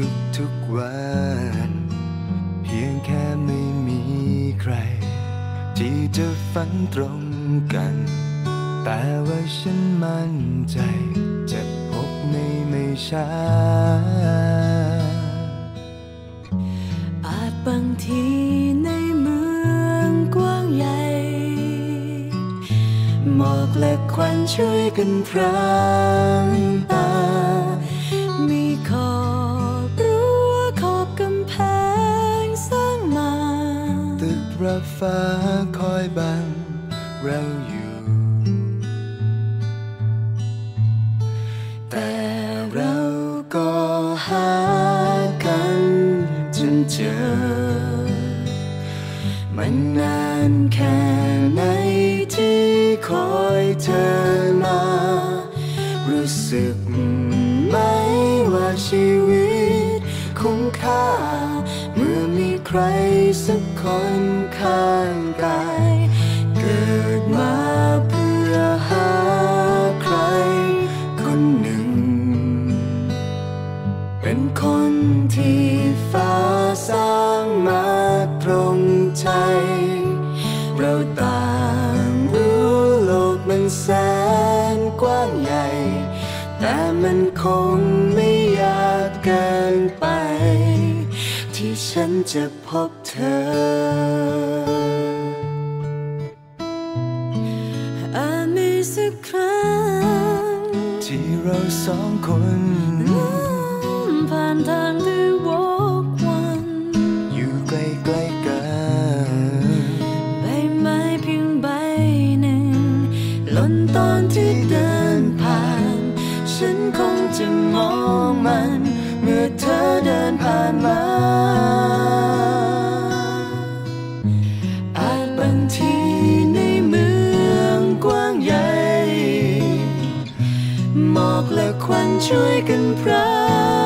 อยู่ทุกๆวัน เพียงแค่ไม่มีใคร ที่จะฝันตรงกัน แต่ว่าฉันมั่นใจ จะพบในไม่ช้า อาจบางทีในเมืองกว้างใหญ่หมอกและควันช่วยกันพรางตา ระฟ้าคอยบังเราอยู่ แต่เราก็หากันจนเจอ มันนานแค่ไหนที่คอยเธอมา รู้สึกไหมว่าชีวิต ค่า เมื่อมีใครสักคนข้างกายเกิดมาเพื่อหาใคร คนหนึ่ง เป็นคนที่ฟ้าสร้างมาตรงใจ เราต่างรู้โลกมันแสนกว้างใหญ่ แต่มันคงไม่ยากเกินไป ฉันจะพบเธออาจมีสักครั้ง ที่เราสองคนผ่านทางที่วกวัน อยู่ใกล้ๆกันใบไม้เพียงใบหนึ่งหล่นตอนที่เดินผ่าน ฉันคงจะมองมันเมื่อเธอเดินผ่านมา อาจบางทีในเมืองกว้างใหญ่ หมอกและควันช่วยกันพราง